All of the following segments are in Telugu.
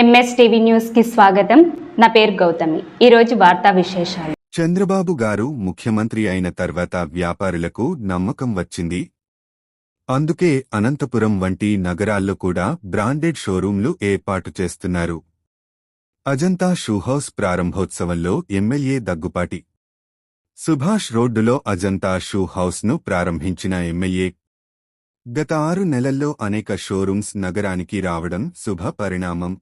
ఎంఎస్ టీవీ న్యూస్కి స్వాగతం. నా పేరు గౌతమి. ఈరోజు వార్తా విశేషాలు. చంద్రబాబు గారు ముఖ్యమంత్రి అయిన తర్వాత వ్యాపారులకు నమ్మకం వచ్చింది. అందుకే అనంతపురం వంటి నగరాల్లో కూడా బ్రాండెడ్ షోరూంలు ఏర్పాటు చేస్తున్నారు. అజంతా షూ హౌస్ ప్రారంభోత్సవంలో ఎమ్మెల్యే దగ్గుపాటి. సుభాష్ రోడ్డులో అజంతా షూ హౌస్ను ప్రారంభించిన ఎమ్మెల్యే. గత ఆరు నెలల్లో అనేక షోరూమ్స్ నగరానికి రావడం శుభ పరిణామం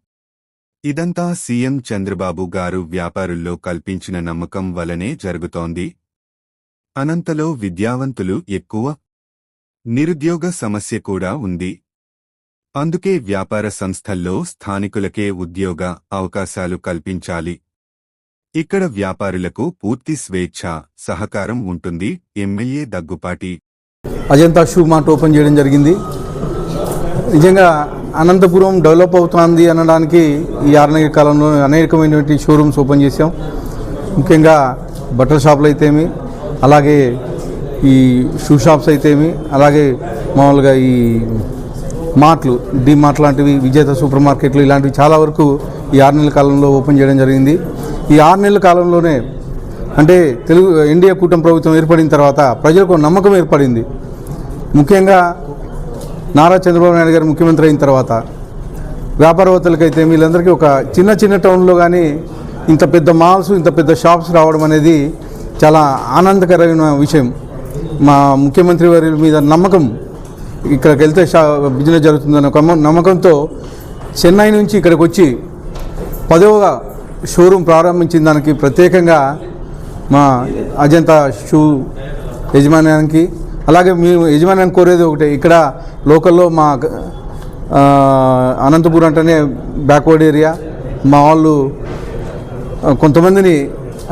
ఇదంతా సీఎం చంద్రబాబు గారు వ్యాపారుల్లో కల్పించిన నమ్మకం వలనే జరుగుతోంది. అనంతలో విద్యావంతులు ఎక్కువ. నిరుద్యోగ సమస్య కూడా ఉంది. అందుకే వ్యాపార సంస్థల్లో స్థానికులకే ఉద్యోగ అవకాశాలు కల్పించాలి. ఇక్కడ వ్యాపారులకు పూర్తి స్వేచ్ఛ సహకారం ఉంటుంది. MLA Daggupati. Ajanta shoe mart open చేయడం జరిగింది. నిజంగా అనంతపురం డెవలప్ అవుతుంది అనడానికి ఈ ఆరునగిరి కాలంలో అనేకమైనటువంటి షోరూమ్స్ ఓపెన్ చేసాం ముఖ్యంగా బట్టల షాపులు అయితేమి అలాగే ఈ షూ షాప్స్ అయితేమి అలాగే మామూలుగా ఈ మార్ట్లు డి మార్ట్ లాంటివి విజేత సూపర్ మార్కెట్లు ఇలాంటివి చాలా వరకు ఈ ఆరు నెలల కాలంలో ఓపెన్ చేయడం జరిగింది. ఈ ఆరు నెలల కాలంలోనే అంటే తెలుగు ఎన్డీఏ కూటమి ప్రభుత్వం ఏర్పడిన తర్వాత ప్రజలకు నమ్మకం ఏర్పడింది. ముఖ్యంగా నారా చంద్రబాబు నాయుడు గారు ముఖ్యమంత్రి అయిన తర్వాత వ్యాపారవేత్తలకైతే వీళ్ళందరికీ ఒక చిన్న చిన్న టౌన్లో కానీ ఇంత పెద్ద మాల్స్ ఇంత పెద్ద షాప్స్ రావడం అనేది చాలా ఆనందకరమైన విషయం. మా ముఖ్యమంత్రి వారి మీద నమ్మకం ఇక్కడికి వెళ్తే షా బిజినెస్ జరుగుతుందన్న ఒక నమ్మకంతో చెన్నై నుంచి ఇక్కడికి వచ్చి పదవ షోరూమ్ ప్రారంభించిన దానికి ప్రత్యేకంగా మా అజంతా షూ యజమాన్యానికి అలాగే మేము యజమాని కోరేది ఒకటే ఇక్కడ లోకల్లో మా అనంతపూర్ అంటేనే బ్యాక్వర్డ్ ఏరియా మా వాళ్ళు కొంతమందిని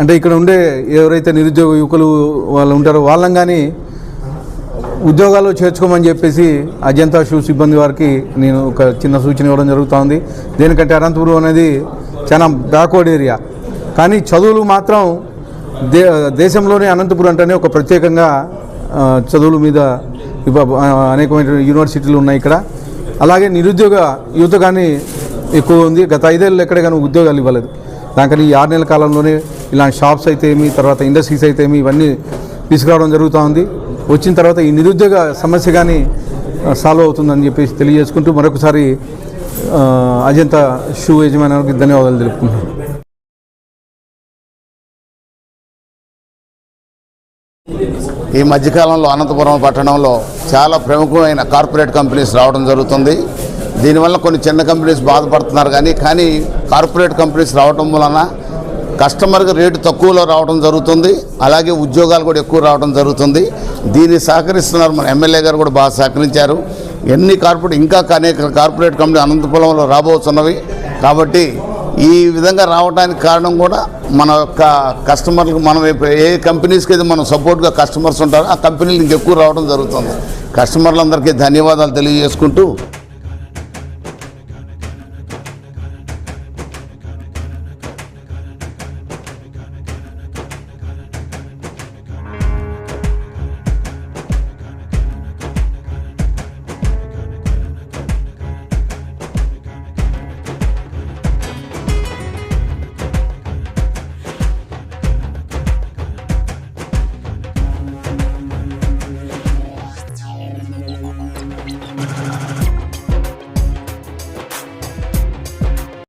అంటే ఇక్కడ ఉండే ఎవరైతే నిరుద్యోగ యువకులు వాళ్ళు ఉంటారో వాళ్ళని కానీ ఉద్యోగాలు చేర్చుకోమని చెప్పేసి అజంతా షూ సిబ్బంది వారికి నేను ఒక చిన్న సూచన ఇవ్వడం జరుగుతోంది దేనికంటే అనంతపురం అనేది చాలా బ్యాక్వర్డ్ ఏరియా కానీ చదువులు మాత్రం దే దేశంలోనే అనంతపురం అంటేనే ఒక ప్రత్యేకంగా చదువుల మీద అనేకమైన యూనివర్సిటీలు ఉన్నాయి ఇక్కడ. అలాగే నిరుద్యోగ యువత కానీ ఎక్కువ ఉంది. గత ఐదేళ్ళు ఎక్కడ కానీ ఉద్యోగాలు ఇవ్వలేదు. దానికని ఈ ఆరు నెలల కాలంలోనే ఇలాంటి షాప్స్ అయితే ఏమి తర్వాత ఇండస్ట్రీస్ అయితే ఏమి ఇవన్నీ తీసుకురావడం జరుగుతూ ఉంది. వచ్చిన తర్వాత ఈ నిరుద్యోగ సమస్య కానీ సాల్వ్ అవుతుందని చెప్పేసి తెలియజేసుకుంటూ మరొకసారి అజంతా షూ యజమానికి ధన్యవాదాలు తెలుపుకుంటున్నాను. ఈ మధ్యకాలంలో అనంతపురం పట్టణంలో చాలా ప్రముఖమైన కార్పొరేట్ కంపెనీస్ రావడం జరుగుతుంది. దీనివల్ల కొన్ని చిన్న కంపెనీస్ బాధపడుతున్నారు కానీ కానీ కార్పొరేట్ కంపెనీస్ రావడం వలన కస్టమర్కి రేటు తక్కువలో రావడం జరుగుతుంది. అలాగే ఉద్యోగాలు కూడా ఎక్కువ రావడం జరుగుతుంది. దీన్ని సహకరిస్తున్నారు మన ఎమ్మెల్యే గారు కూడా బాగా సహకరించారు. ఎన్ని కార్పొరేట్ ఇంకా అనేక కార్పొరేట్ కంపెనీ అనంతపురంలో రాబోతున్నవి. కాబట్టి ఈ విధంగా రావడానికి కారణం కూడా మన యొక్క కస్టమర్లకు మనం ఏ కంపెనీస్కి అయితే మనం సపోర్ట్గా కస్టమర్స్ ఉంటారో ఆ కంపెనీలు ఇంకెక్కువ రావడం జరుగుతుంది. కస్టమర్లందరికీ ధన్యవాదాలు తెలియజేసుకుంటూ